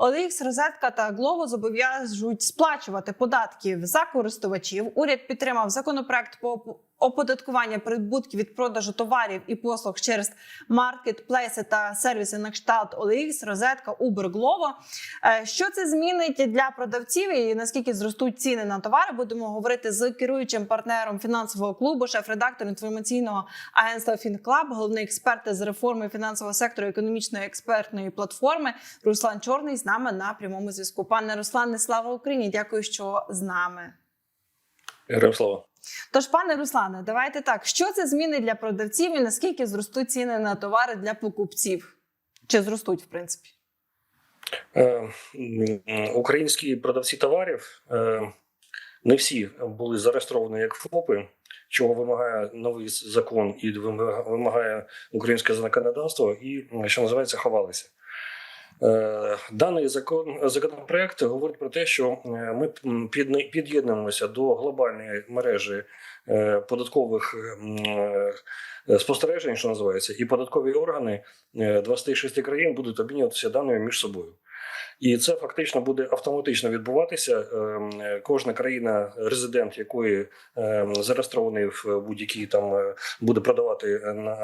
OLX, Розетка та Glovo зобов'яжуть сплачувати податків за користувачів. Уряд підтримав законопроект по оподаткування прибутків від продажу товарів і послуг через маркетплейси та сервіси на кшталт OLX, Розетка, Uber, Glovo. Е, Що це змінить для продавців і наскільки зростуть ціни на товари? Будемо говорити з керуючим партнером фінансового клубу, шеф-редактор інформаційного агентства Фінклаб, головний експерт з реформи фінансового сектору економічної експертної платформи Руслан Чорний з нами на прямому зв'язку. Пане Руслане, слава Україні! Дякую, що з нами. Героям слава. Тож, пане Руслане, давайте так. Що це змінить для продавців і наскільки зростуть ціни на товари для покупців? Чи зростуть, в принципі? Е, Українські продавці товарів е, не всі були зареєстровані як ФОПи, чого вимагає новий закон і вимага- вимагає українське законодавство, і що називається ховалися. Е, Даний закон законопроект говорить про те, що е, ми під'єднуємося до глобальної мережі е, податкових спостережень, що називається, і податкові органи е, 26 країн будуть обмінюватися даними між собою. І це фактично буде автоматично відбуватися. Кожна країна, резидент якої зареєстрований в будь-якій там буде продавати на,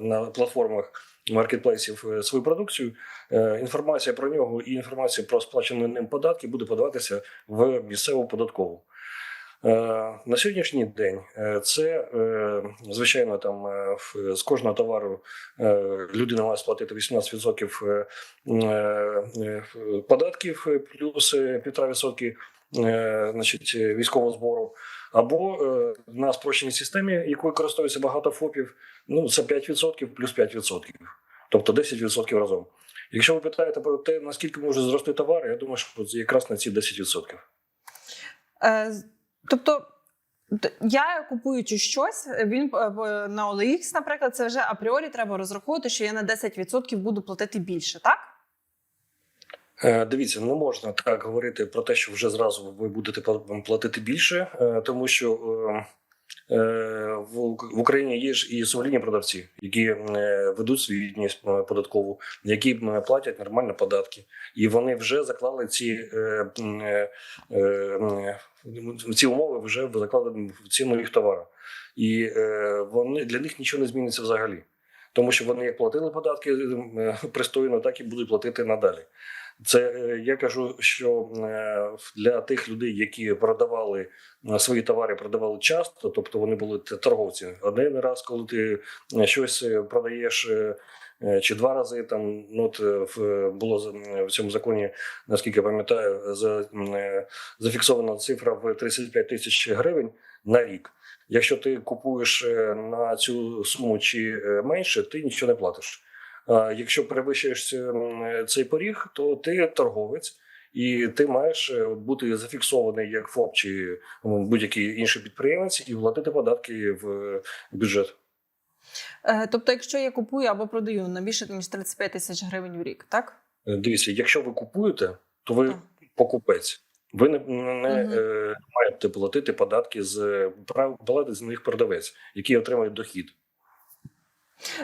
на платформах маркетплейсів е, свою продукцію. е, Інформація про нього і інформація про сплачені ним податки буде подаватися в місцеву податкову. Е, На сьогоднішній день це звичайно там з кожного товару людина має сплатити 18% е, е, е, податків плюс е, 1,5% е, значить, військового збору. Або на спрощеній системі, якою користується багато ФОПів, ну це 5% плюс 5%, тобто 10% разом. Якщо ви питаєте про те, наскільки може зрости товар, я думаю, що це якраз на ці 10%. Е, тобто, я купуючи щось, він е, на OLX, наприклад, це вже апріорі треба розраховувати, що я на 10% буду платити більше, так? Е, Дивіться, не можна так говорити про те, що вже зразу ви будете платити більше, е, тому що в Україні є ж і сумлінні продавці, які е, ведуть свою діяльність е, податкову, які платять нормально податки, і вони вже заклали ці, е, е, е, ці умови вже закладені в ціну їх товару. І е, вони для них нічого не зміниться взагалі. Тому що вони як платили податки е, пристойно, так і будуть платити надалі. Це е, я кажу, що е, для тих людей, які продавали е, свої товари, продавали часто, тобто вони були торговці. Один раз, коли ти щось продаєш. Чи два рази там ну в було в цьому законі, наскільки я пам'ятаю, за зафіксована цифра в 35 тисяч гривень на рік. Якщо ти купуєш на цю суму чи менше, ти нічого не платиш. А Якщо перевищуєш цей поріг, то ти торговець, і ти маєш е, бути зафіксований як ФОП чи будь-який інший підприємець і платити податки в бюджет. Е, тобто, якщо я купую або продаю на більше ніж 35 тисяч гривень в рік, так? Е, Дивіться, якщо ви купуєте, то ви Так. покупець. Ви не, не е, маєте платити податки з прав з них продавець, який отримує дохід.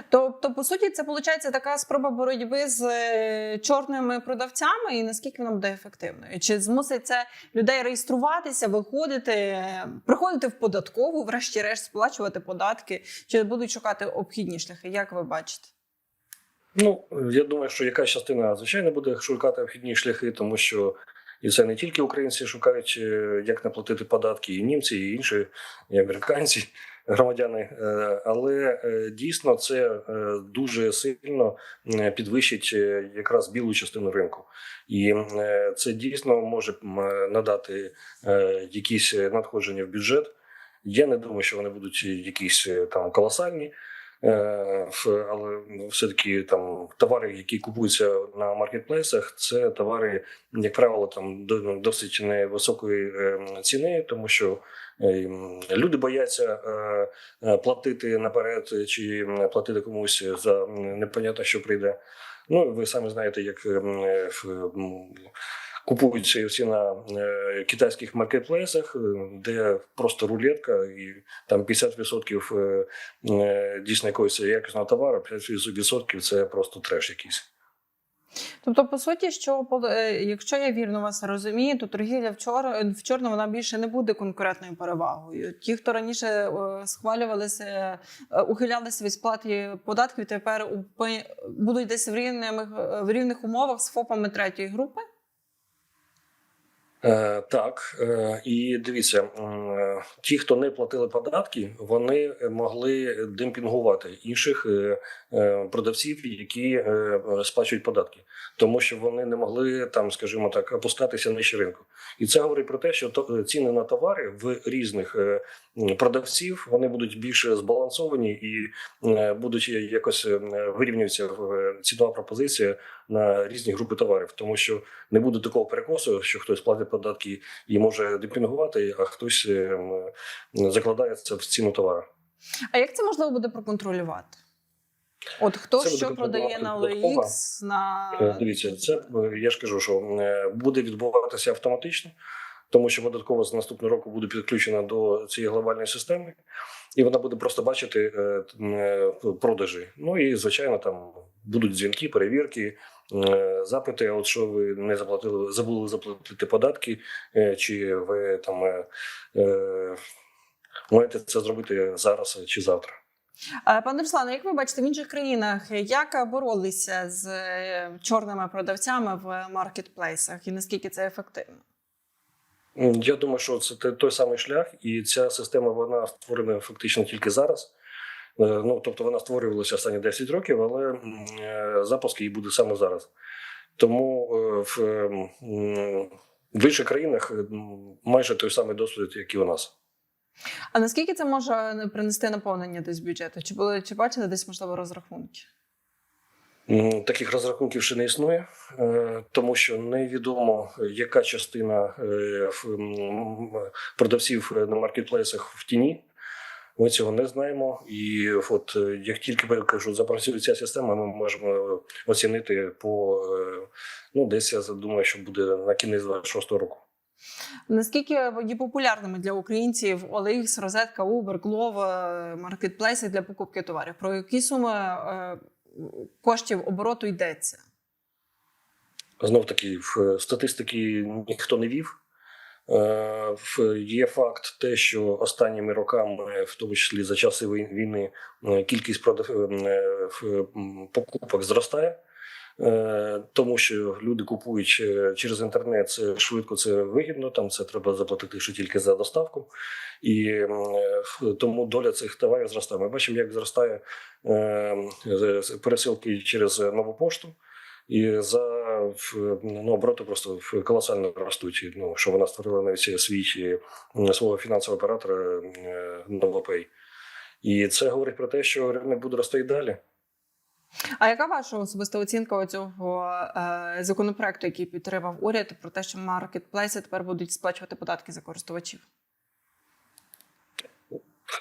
Тобто, по суті, це виходить така спроба боротьби з е, чорними продавцями, і наскільки вона буде ефективною? Чи змусить це людей реєструватися, виходити, приходити в податкову, врешті-решт сплачувати податки, чи будуть шукати обхідні шляхи? Як ви бачите? Ну, я думаю, що якась частина, звичайно, буде шукати обхідні шляхи, тому що і це не тільки українці шукають, е, як не платити податки, і німці, і інші, і американці, громадяни. Е, Але е, дійсно це е, дуже сильно підвищить якраз білу частину ринку. І це дійсно може надати якісь надходження в бюджет. Я не думаю, що вони будуть якісь там колосальні. Е, але ну, все-таки там товари, які купуються на маркетплейсах, це товари, як правило, там ну, досить невисокої е, ціни, тому що е, люди бояться платити наперед чи платити комусь за непонятно, що прийде. Ну, ви самі знаєте, як купуються всі на е, китайських маркетплейсах, е, де просто рулетка, і там 50% е, дійсно якогось якісного товару, 50% це просто треш якийсь. Тобто, по суті, що якщо я вірно вас розумію, то торгівля в, чор... в чорно вона більше не буде конкурентною перевагою. Ті, хто раніше схвалювалися, ухилялися від сплати податків, тепер будуть десь в рівних, в рівних умовах з ФОПами третьої групи. Е, так, е, і дивіться, е, ті, хто не платили податки, вони могли демпінгувати інших продавців, які сплачують податки, тому що вони не могли там, скажімо так, опускатися нижче ринку. І це говорить про те, що ціни на товари в різних продавців вони будуть більше збалансовані і будуть якось е, вирівнюватися в цінова пропозиція на різні групи товарів, тому що не буде такого перекосу, що хтось платить податки і може демпінгувати, а хтось е, закладається в ціну товару. А як це можливо буде проконтролювати? От хто Це що продає на OLX, на Е, Дивіться, це е, я ж кажу, що буде відбуватися автоматично, тому що податкова з наступного року буде підключена до цієї глобальної системи, і вона буде просто бачити продажі. Ну і звичайно, там будуть дзвінки, перевірки, запити. От що ви не заплатили, забули заплатити податки, е, чи ви там е, е, маєте це зробити зараз чи завтра. Е, Пане Руслане, як ви бачите, в інших країнах як боролися з е, чорними продавцями в маркетплейсах і наскільки це ефективно? Я думаю, що це той самий шлях, і ця система вона створена фактично тільки зараз. Е, Ну тобто вона створювалася останні 10 років, але е, запуск її буде саме зараз. Тому е, в, в інших країнах майже той самий досвід, як і у нас. А наскільки це може принести наповнення десь бюджету? Чи були чи бачили десь можливо розрахунки? Таких розрахунків ще не існує, тому що невідомо, яка частина продавців на маркетплейсах в тіні. Ми цього не знаємо. І от е, як тільки я кажу, запрацює ця система, ми можемо оцінити по е, ну, десь я думаю, що буде на кінець 26 року. Наскільки є популярними для українців OLX, Розетка, Uber, Glovo, е, маркетплейси для покупки товарів? Про які суми коштів обороту йдеться? Знов таки в статистики ніхто не вів. Е, Є факт, те, що останніми роками, в тому числі за часи війни, е, кількість продав... е, покупок зростає, тому що люди купують через інтернет, це швидко, це вигідно. Там це треба заплатити ще тільки за доставку, і тому доля цих товарів зростає. Ми бачимо, як зростає пересилки через нову пошту. І за ну, обороти просто колосально ростуть. Ну, що вона створила навіть свій е, свого фінансового оператора е, Новопей. І це говорить про те, що ринок буде рости і далі. А яка ваша особиста оцінка цього е, законопроекту, який підтримав уряд, про те, що маркетплейси тепер будуть сплачувати податки за користувачів?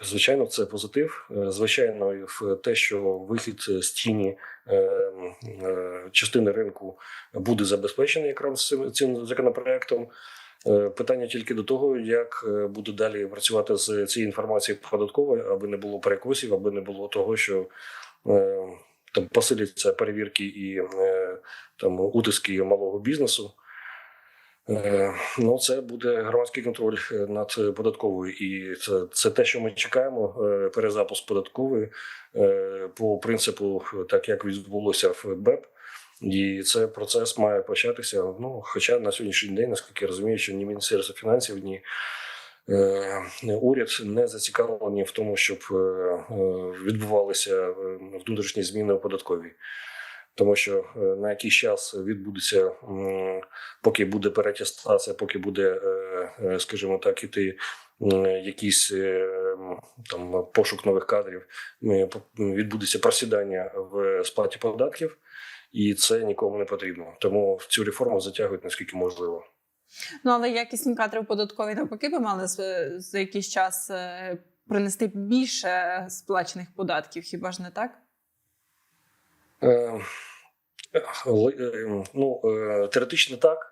Звичайно, це позитив. Е, Звичайно, в те, що вихід з тіні е, е, частини ринку буде забезпечений якраз цим, законопроектом. Питання тільки до того, як буде далі працювати з цією інформацією податковою, аби не було перекосів, аби не було того, що там посиляться перевірки і там утиски малого бізнесу. Е, Ну, це буде громадський контроль е, над податковою, і це, це те, що ми чекаємо. е, Перезапуск податкової по принципу, так як відбулося в БЕП. І цей процес має початися. Ну, хоча на сьогоднішній день, наскільки я розумію, що ні Міністерство фінансів, ні уряд не зацікавлені в тому, щоб відбувалися внутрішні зміни у податковій. Тому що е, на якийсь час відбудеться, поки буде перетестація, поки буде, е, е, скажімо так, іти якийсь там пошук нових кадрів, відбудеться просідання в сплаті податків, і це нікому не потрібно. Тому цю реформу затягують наскільки можливо. Ну але якісні кадри в податковій навпаки би мали за, якийсь час принести більше сплачених податків, хіба ж не так? Е, е, Ну, е, теоретично так.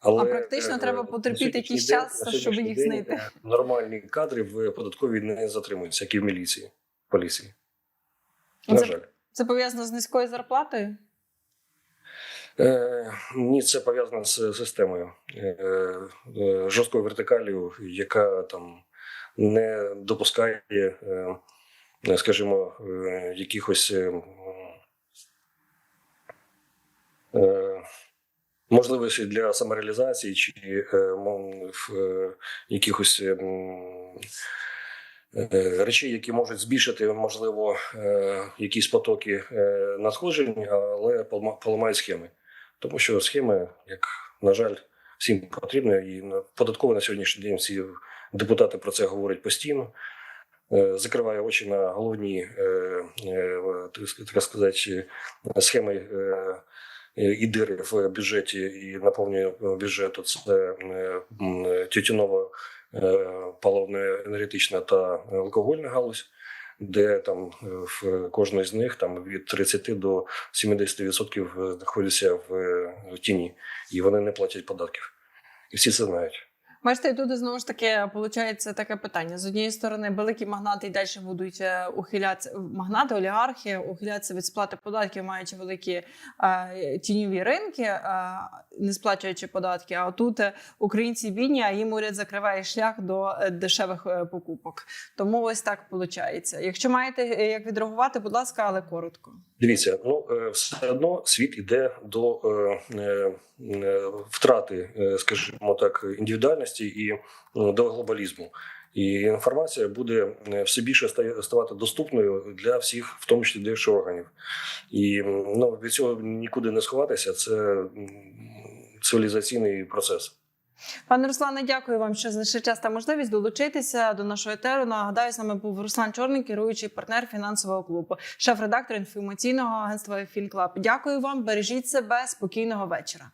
Але А практично е, треба потерпіти якийсь час, щоб їх знайти. Нормальні кадри в податковій не затримуються, як і в міліції, поліції. На Це- жаль. Це пов'язано з низькою зарплатою? Е, ні, це пов'язано з системою е, е, жорсткою вертикалію, яка там не допускає, е, скажімо, е, якихось е, можливостей для самореалізації чи е, в, е, якихось. е, е, Речей, які можуть збільшити, можливо, якісь потоки надходжень, але поламають схеми. Тому що схеми, як на жаль, всім потрібно, і податково на сьогоднішній день всі депутати про це говорять постійно. Закриває очі на головні, так сказати, схеми і дири в бюджеті і наповнює бюджету. Це е, тютюнова е, енергетична та алкогольна галузь. Де там е, в кожної з них там від 30 до 70% знаходяться е, в тіні, і вони не платять податків. І всі це знають. Бачите, тут знову ж таки виходить таке питання. З однієї сторони, великі магнати і далі будуть е, ухилятися магнати, олігархи ухилятися від сплати податків, маючи великі е, тіньові ринки, е, не сплачуючи податки. А тут е, українці бідні, а їм уряд закриває шлях до е, дешевих покупок. Тому ось так виходить. Якщо маєте як відреагувати, будь ласка, але коротко. Дивіться, ну все одно світ іде до е, втрати, е, скажімо так, індивідуальності і е, до глобалізму. І інформація буде е, все більше ста- ставати доступною для всіх, в тому числі для органів. І ну, від цього нікуди не сховатися. Це цивілізаційний процес. Пане Руслане, дякую вам, що знайшли час та можливість долучитися до нашого етеру. Нагадаю, з нами був Руслан Чорний, керуючий партнер фінансового клубу, шеф-редактор інформаційного агентства Фінклаб. Дякую вам, бережіть себе, спокійного вечора.